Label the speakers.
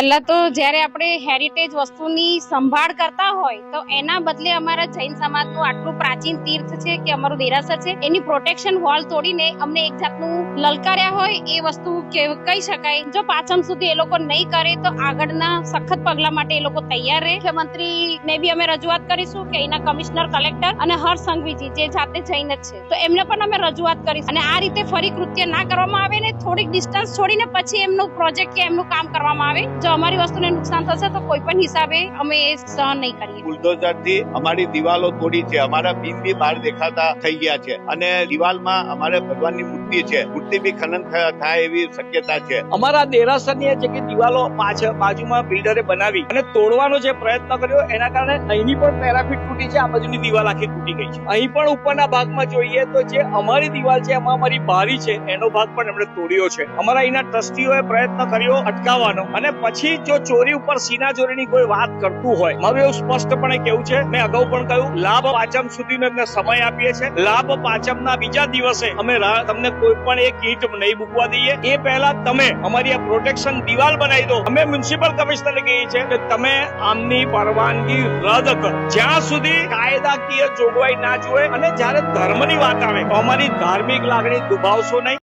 Speaker 1: પહેલા તો જ્યારે આપણે હેરિટેજ વસ્તુની સંભાળ કરતા હોય, તો એના બદલે અમારા જૈન સમાજનું આટલું પ્રાચીન તીર્થ છે કે અમારું દેરાસર છે, એની પ્રોટેક્શન વોલ તોડીને અમને એક જાતનું લલકાર્યા હોય, એ વસ્તુ કહી શકાય. જો પાછમ સુધી એ લોકો નહીં કરે, તો આગળના સખત પગલા માટે એ લોકો તૈયાર રહે. મુખ્યમંત્રી ને બી અમે રજૂઆત કરીશું કે એના કમિશનર, કલેક્ટર અને હર સંઘવીજી જે જાતે જૈન જ છે. તો એમને પણ અમે રજૂઆત કરીશું. અને આ રીતે ફરી કૃત્ય ના કરવામાં આવે ને, થોડીક ડિસ્ટન્સ છોડીને પછી એમનું પ્રોજેક્ટ કે એમનું કામ કરવામાં આવે. અમારી વસ્તુને નુકસાન થશે તો કોઈ પણ હિસાબે અમે એ સહન નહીં કરીએ.
Speaker 2: બુલડોઝરથી અમારી દિવાલો તોડી છે. અમારા બીમ બી બહાર દેખાતા થઈ ગયા છે. અને દિવાલમાં અમારે ભગવાનની મૂર્તિ છે બી ખનન થાય એવી શક્યતા છે.
Speaker 3: અમારા દેરાસરની જે કે દિવાલો પાછળ બાજુમાં બિલ્ડરે બનાવી અને તોડવાનો જે પ્રયત્ન કર્યો, એના કારણે અહીંની પણ પેરાફિટ તૂટી છે, આ બાજુની દિવાલ આખી તૂટી ગઈ છે. અહીં પણ ઉપરના ભાગમાં જોઈએ તો જે અમારી દિવાલ છે, એમાં અમારી બારી છે, એનો ભાગ પણ એમણે તોડ્યો છે. અમારા અહીંના ટ્રસ્ટીઓએ પ્રયત્ન કર્યો અટકાવવાનો અને પછી જો ચોરી ઉપર સીના ચોરીની કોઈ વાત કરતું હોય, મારું એવું સ્પષ્ટપણે કેવું છે, મેં અગાઉ પણ કહ્યું, લાભ પાચમ સુધીનો સમય આપીએ છે લાભ પાચમના બીજા દિવસે અમે તમને કોઈ પણ એક કીટ નહીં મૂકવા દઈએ. એ પહેલા તમે અમારી આ પ્રોટેક્શન દિવાલ બનાવી દો. અમે મ્યુનિસિપલ કમિશનર કહીએ છીએ કે તમે આમની પરવાનગી રદ કરો. જ્યાં સુધી કાયદાકીય જોગવાઈ ના જોવે અને જ્યારે ધર્મની વાત આવે તો અમારી ધાર્મિક લાગણી દુભાવશો નહીં.